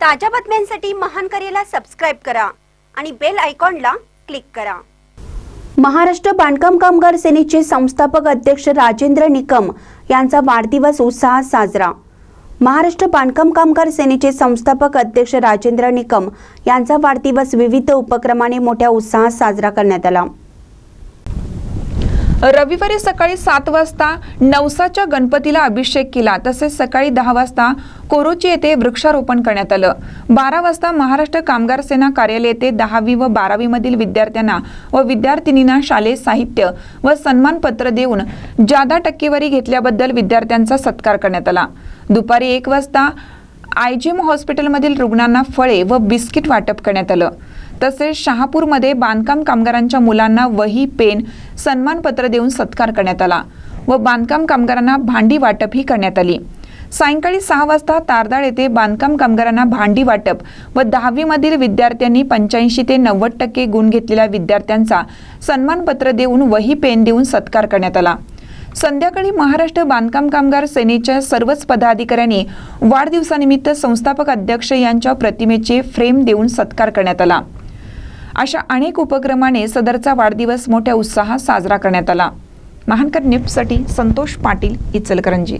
ताज्या बातम्यांसाठी महान करेला सबस्क्राईब करा आणि बेल आयकॉनला क्लिक करा. महाराष्ट्र बांधकाम कामगार सेनेचे संस्थापक अध्यक्ष राजेंद्र निकम यांचा वाढदिवस उत्साहात साजरा. महाराष्ट्र बांधकाम कामगार सेनेचे संस्थापक अध्यक्ष राजेंद्र निकम यांचा वाढदिवस विविध उपक्रमाने मोठ्या उत्साहात साजरा करण्यात आला. रविवारी सकाळी सात वाजता नवसाच्या गणपतीला अभिषेक केला. तसेच सकाळी दहा वाजता कोरोची येथे वृक्षारोपण करण्यात आलं. बारा वाजता महाराष्ट्र कामगार सेना कार्यालय येथे दहावी व बारावी मधील विद्यार्थ्यांना व विद्यार्थिनींना शालेय साहित्य व सन्मानपत्र देऊन जादा टक्केवारी घेतल्याबद्दल विद्यार्थ्यांचा सत्कार करण्यात आला. दुपारी एक वाजता आयजीएम हॉस्पिटलमधील रुग्णांना फळे व बिस्किट वाटप करण्यात आलं. तसेच शहापूरमध्ये बांधकाम कामगारांच्या मुलांना वही पेन सन्मानपत्र देऊन सत्कार करण्यात आला व बांधकाम कामगारांना भांडी वाटपही करण्यात आली. सायंकाळी सहा वाजता तारदाळ येथे बांधकाम कामगारांना भांडी वाटप व दहावीमधील विद्यार्थ्यांनी पंच्याऐंशी ते नव्वद टक्के गुण घेतलेल्या विद्यार्थ्यांचा सन्मानपत्र देऊन वही पेन देऊन सत्कार करण्यात आला. संध्याकाळी महाराष्ट्र बांधकाम कामगार सेनेच्या सर्वच पदाधिकाऱ्यांनी वाढदिवसानिमित्त संस्थापक अध्यक्ष यांच्या प्रतिमेचे फ्रेम देऊन सत्कार करण्यात आला. अशा अनेक उपक्रमाने सदरचा वाढदिवस मोठ्या उत्साहात साजरा करण्यात आला. महानकर निप्ससाठी संतोष पाटील इचलकरंजी.